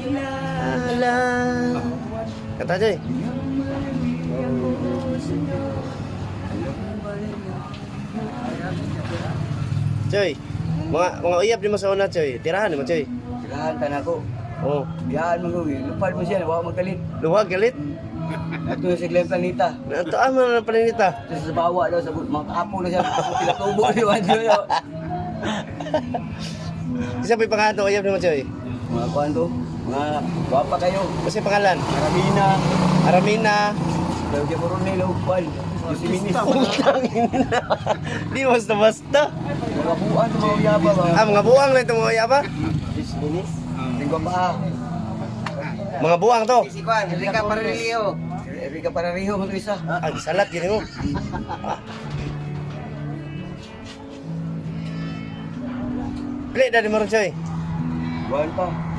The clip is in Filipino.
Ala. Kata Joy. Joy. Mga mga uyab di mo sa una, Joy. Tirahan mo, Joy. Tirahan ka na ako. Oh, Biyaan mo ko. Lupad mo siya. Huwag magalit. luwag galit. Ito na si Glenn Planita. Ito ah, ang paninita. Ito sa bawa daw. Sa mga kapo na siya. Pinatubo ni Wadyo. Isa pa yung pangalan uyab di mo, Joy. Mga kuhan to. Mga gwapa kayo. Kasi pangalan. Karabina. Aramina. Claudia Coronel. Upal. Si Minis. Putang ina. Di basta-basta. Mga buwan sa mga uyaba ba? Ah, mga buwang lang itong mga uyab ah. Minis. Tingwa pa. Mga buwang to. Si Kwan. Enrica Pararilio. Enrica Pararilio. Mga isa. Ang salat gini mo. Play dari mo rin, Joy. Buwan.